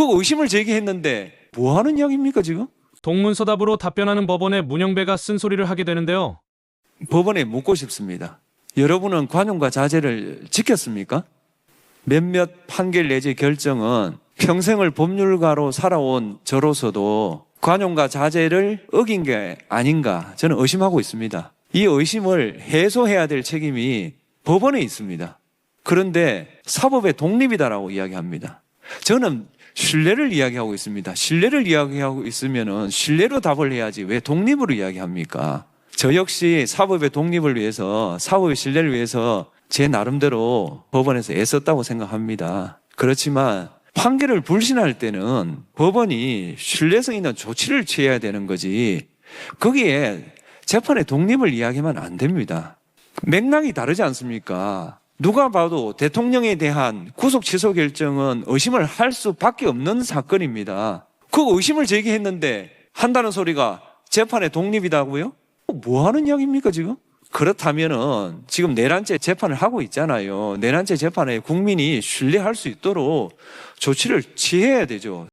그 의심을 제기했는데 뭐 하는 이야기입니까 지금? 동문서답으로 답변하는 법원에 문영배가 쓴소리를 하게 되는데요. 법원에 묻고 싶습니다. 여러분은 관용과 자제를 지켰습니까? 몇몇 판결 내지 결정은 평생을 법률가로 살아온 저로서도 관용과 자제를 어긴 게 아닌가 저는 의심하고 있습니다. 이 의심을 해소해야 될 책임이 법원에 있습니다. 그런데 사법의 독립이다라고 이야기합니다. 저는 신뢰를 이야기하고 있습니다. 신뢰를 이야기하고 있으면은 신뢰로 답을 해야지 왜 독립으로 이야기합니까? 저 역시 사법의 독립을 위해서 사법의 신뢰를 위해서 제 나름대로 법원에서 애썼다고 생각합니다. 그렇지만 판결을 불신할 때는 법원이 신뢰성 있는 조치를 취해야 되는 거지. 거기에 재판의 독립을 이야기하면 안 됩니다. 맥락이 다르지 않습니까? 누가 봐도 대통령에 대한 구속 취소 결정은 의심을 할 수밖에 없는 사건입니다. 그 의심을 제기했는데 한다는 소리가 재판의 독립이다고요? 뭐 하는 이야기입니까 지금? 그렇다면은 지금 내란죄 재판을 하고 있잖아요. 내란죄 재판에 국민이 신뢰할 수 있도록 조치를 취해야 되죠.